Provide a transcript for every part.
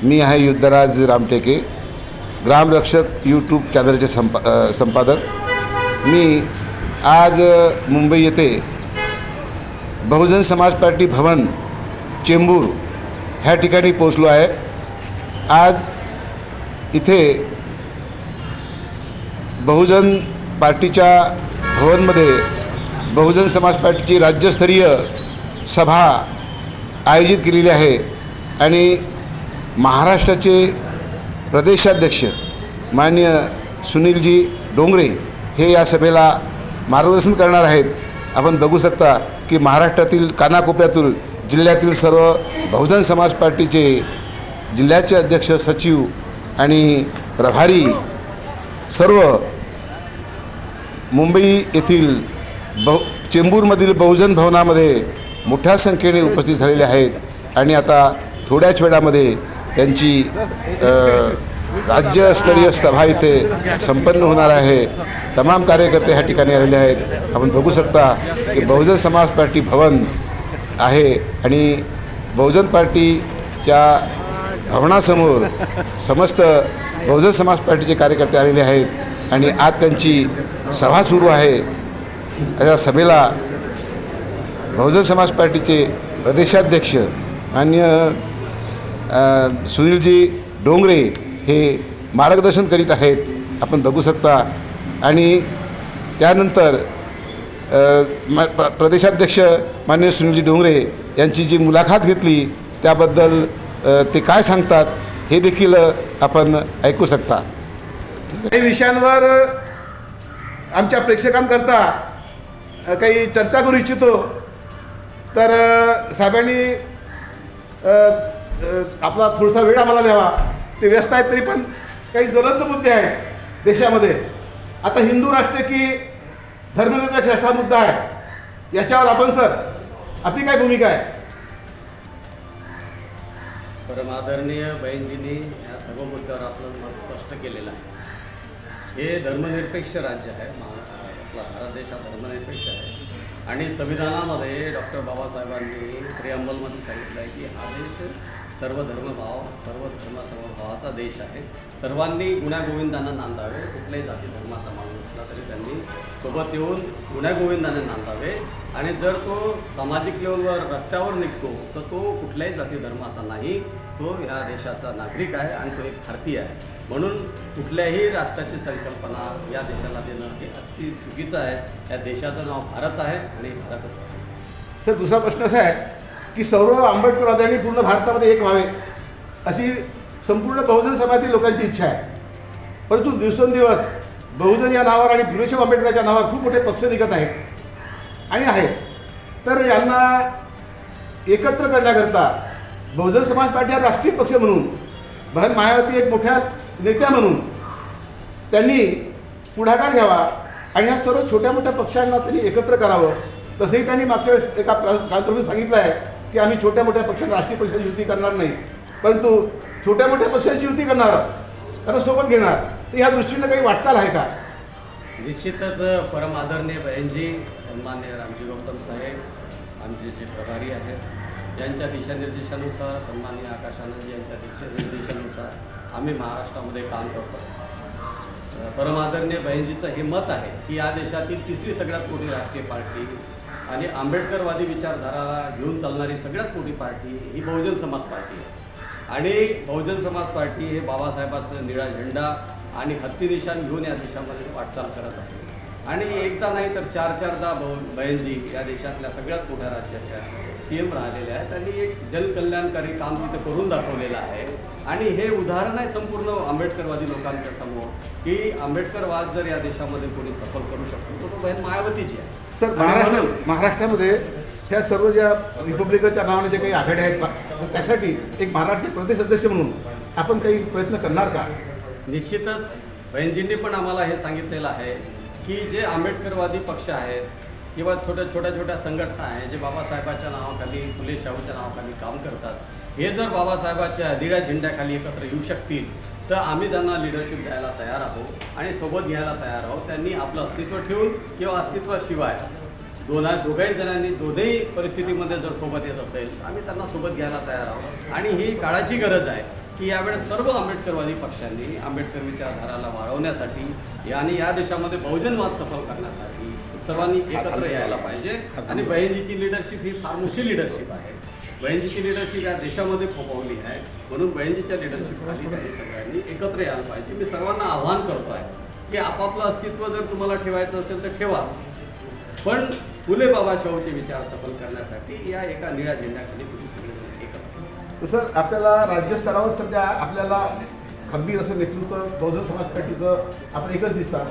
मी आहे युद्धराज रामटेके ग्रामरक्षक यूट्यूब चॅनलचे संपा संपादक. मी आज मुंबई येथे बहुजन समाज पार्टी भवन चेंबूर ह्या ठिकाणी पोचलो आहे. आज इथे बहुजन पार्टीच्या भवनमध्ये बहुजन समाज पार्टीची राज्यस्तरीय सभा आयोजित केलेली आहे. आणि महाराष्ट्राचे प्रदेशाध्यक्ष मान्य सुनीलजी डोंगरे हे या सभेला मार्गदर्शन करणार आहेत. आपण बघू शकता की महाराष्ट्रातील कानाकोपऱ्यातून जिल्ह्यातील सर्व बहुजन समाज पार्टीचे जिल्ह्याचे अध्यक्ष सचिव आणि प्रभारी सर्व मुंबई येथील बहु चेंबूरमधील बहुजन भवनामध्ये मोठ्या संख्येने उपस्थित झालेले आहेत. आणि आता थोड्याच वेळामध्ये त्यांची राज्यस्तरीय सभा इथे संपन्न होणार आहे. तमाम कार्यकर्ते ह्या ठिकाणी आलेले आहेत. आपण बघू शकता की बहुजन समाज पार्टी भवन आहे आणि बहुजन पार्टीच्या भवनासमोर समस्त बहुजन समाज पार्टीचे कार्यकर्ते आलेले आहेत आणि आज त्यांची सभा सुरू आहे. या सभेला बहुजन समाज पार्टीचे प्रदेशाध्यक्ष मान्य सुनीलजी डोंगरे हे मार्गदर्शन करीत आहेत. आपण बघू शकता. आणि त्यानंतर म प- प्रदेशाध्यक्ष मान्य सुनीलजी डोंगरे यांची जी मुलाखत घेतली त्याबद्दल ते काय सांगतात हे देखील आपण ऐकू शकता. काही विषयांवर आमच्या प्रेक्षकांकरता काही चर्चा करू इच्छितो. तर साहेबांनी आपला थोडासा वेळ आम्हाला द्यावा. ते व्यस्त आहेत तरी पण काही ज्वलंत मुद्दे आहेत देशामध्ये. आता हिंदू राष्ट्र की धर्मनिरपेक्ष राष्ट्र मुद्दा आहे. याच्यावर आपण सर आपली काय भूमिका आहे? परमादरणीय बहिणजींनी या सर्व मुद्द्यावर आपलं मत स्पष्ट केलेलं आहे. हे धर्मनिरपेक्ष राज्य आहे आपला भारत देश हा धर्मनिरपेक्ष आहे. आणि संविधानामध्ये डॉक्टर बाबासाहेबांनी प्रियांबलमध्ये सांगितलं आहे की हा देश सर्व धर्मभाव सर्व धर्मसमभावाचा देश आहे. सर्वांनी गुण्यागोविंदांना नांदावे कुठल्याही जाती धर्माचा माणूस असला तरी त्यांनी सोबत येऊन गुण्यागोविंदाने नांदावे. आणि जर तो सामाजिक लेवलवर रस्त्यावर निघतो तर तो कुठल्याही जाती धर्माचा नाही. तो या देशाचा नागरिक आहे आणि तो एक भारतीय आहे. म्हणून कुठल्याही राष्ट्राची संकल्पना या देशाला देणं हे अति चुकीचं आहे. या देशाचं नाव भारत आहे आणि भारतच आहे. तर दुसरा प्रश्न असा आहे की सौरव आंबेडकर वाद्यांनी पूर्ण भारतामध्ये एक व्हावे अशी संपूर्ण बहुजन समाजातील लोकांची इच्छा आहे. परंतु दिवसेंदिवस बहुजन या नावावर आणि भीमसेन आंबेडकरच्या नावावर खूप मोठे पक्ष निघत आहेत. आणि आहेत. तर यांना एकत्र करण्याकरता बहुजन समाज पार्टी हा राष्ट्रीय पक्ष म्हणून बहन मायावती एक मोठ्या नेत्या म्हणून त्यांनी पुढाकार घ्यावा आणि ह्या सर्व छोट्या मोठ्या पक्षांना त्यांनी एकत्र करावं. तसंही त्यांनी मागच्या वेळेस एका कालपूर्वी सांगितलं आहे. की आम्ही छोट्या मोठ्या पक्षांना राष्ट्रीय पक्षाची युती करणार नाही. परंतु छोट्या मोठ्या पक्षांची युती करणार त्यांना सोबत घेणार तर ह्या दृष्टीनं काही वाटचाल आहे का? निश्चितच परम आदरणीय बहिणजी सन्मान्य रामजी गौतम साहेब आमचे जे प्रभारी आहेत यांच्या दिशानिर्देशानुसार सन्मान्य आकाशानंद यांच्या दिशानिर्देशानुसार आम्ही महाराष्ट्रामध्ये काम करतो. परम आदरणीय बहिणजीचं हे मत आहे की या देशातील तिसरी सगळ्यात मोठी राष्ट्रीय पार्टी आणि आंबेडकरवादी विचारधारा घेऊन चालणारी सगळ्यात मोठी पार्टी ही बहुजन समाज पार्टी आहे. आणि बहुजन समाज पार्टी हे बाबासाहेबांचं निळा झेंडा आणि हत्ती निशाण घेऊन या देशामध्ये वाटचाल करत आहे. आणि एकदा नाही तर चार चारदा बहु बहिणजी या देशातल्या सगळ्यात मोठ्या राज्याच्या सी एम राहिलेल्या आहेत. त्यांनी एक जनकल्याणकारी काम तिथं करून दाखवलेलं आहे. आणि हे उदाहरण आहे संपूर्ण आंबेडकरवादी लोकांच्या समोर की आंबेडकरवाद जर या देशामध्ये कोणी सफल करू शकतो तर तो बहीण मायावतीची आहे. सर आणि महाराष्ट्र महाराष्ट्रामध्ये ह्या सर्व ज्या रिपब्लिकच्या नावाने जे काही आघाड्या आहेत त्यासाठी एक महाराष्ट्र प्रदेश अध्यक्ष म्हणून आपण काही प्रयत्न करणार का? निश्चितच बहिणजींनी पण आम्हाला हे सांगितलेलं आहे. की जे आंबेडकरवादी पक्ष आहेत किंवा छोट्या छोट्या छोट्या संघटना आहेत जे बाबासाहेबाच्या नावाखाली फुले शाहूच्या नावाखाली काम करतात हे जर बाबासाहेबाच्या निळ्या झेंड्याखाली एकत्र येऊ शकतील तर आम्ही त्यांना लिडरशिप द्यायला तयार आहोत आणि सोबत घ्यायला तयार आहोत. त्यांनी आपलं अस्तित्व ठेवून किंवा अस्तित्वाशिवाय दोन दोघाही जणांनी दोन्ही परिस्थितीमध्ये जर सोबत येत असेल आम्ही त्यांना सोबत घ्यायला तयार आहोत. आणि ही काळाची गरज आहे. की यावेळेस सर्व आंबेडकरवादी पक्षांनी आंबेडकर विचारधाराला वाढवण्यासाठी आणि या देशामध्ये बहुजनवाद सफल करण्यासाठी सर्वांनी एकत्र यायला पाहिजे. आणि बहिणीची लिडरशिप ही फार मोठी लिडरशिप आहे. बहिणीची लिडरशिप या देशामध्ये फोपवली आहे. म्हणून बहिणीच्या लिडरशिप खाली त्यांनी सगळ्यांनी एकत्र यायला पाहिजे. मी सर्वांना आव्हान करतो आहे की आपापलं अस्तित्व जर तुम्हाला ठेवायचं असेल तर ठेवा. पण फुले बाबा शाहूचे विचार सफल करण्यासाठी या एका निळ्या झेंड्याखाली तुम्ही सगळेजण एकत्र. तर सर आपल्याला राज्यस्तरावर सध्या आपल्याला खंबीर असं नेतृत्व बहुजन समाज पार्टीचं आपण एकच दिसतात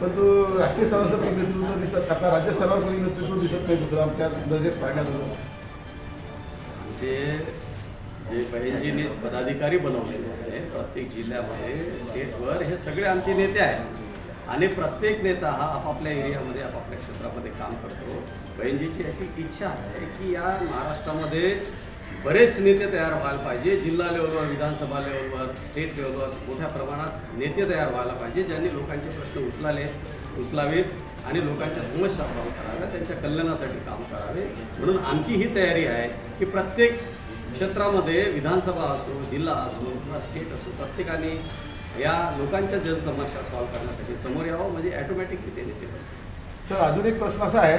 परंतु राष्ट्रीय स्तरावर काही नेतृत्व दिसत आपल्या राज्यस्तरावर कोणी नेतृत्व दिसत नाही दुसरं आमच्या नजरेत पाहण्याचं आलं. आमचे जे बहिणजीने पदाधिकारी बनवलेले आहे प्रत्येक जिल्ह्यामध्ये स्टेटवर हे सगळे आमचे नेते आहेत आणि प्रत्येक नेता हा आपापल्या एरियामध्ये आपापल्या क्षेत्रामध्ये काम करतो. बहिणजीची अशी इच्छा आहे की या महाराष्ट्रामध्ये बरेच नेते तयार व्हायला पाहिजे. जिल्हा लेवलवर विधानसभा लेवलवर स्टेट लेवलवर मोठ्या प्रमाणात नेते तयार व्हायला पाहिजे ज्यांनी लोकांचे प्रश्न उचलाले उचलावेत आणि लोकांच्या समस्या सॉल्व्ह कराव्या त्यांच्या कल्याणासाठी काम करावे. म्हणून आमची ही तयारी आहे की प्रत्येक क्षेत्रामध्ये विधानसभा असो जिल्हा असो किंवा स्टेट असो प्रत्येकाने या लोकांच्या जनसमस्या सॉल्व्ह करण्यासाठी समोर यावं म्हणजे ॲटोमॅटिकली ते नेते तर सर अजून एक प्रश्न असा आहे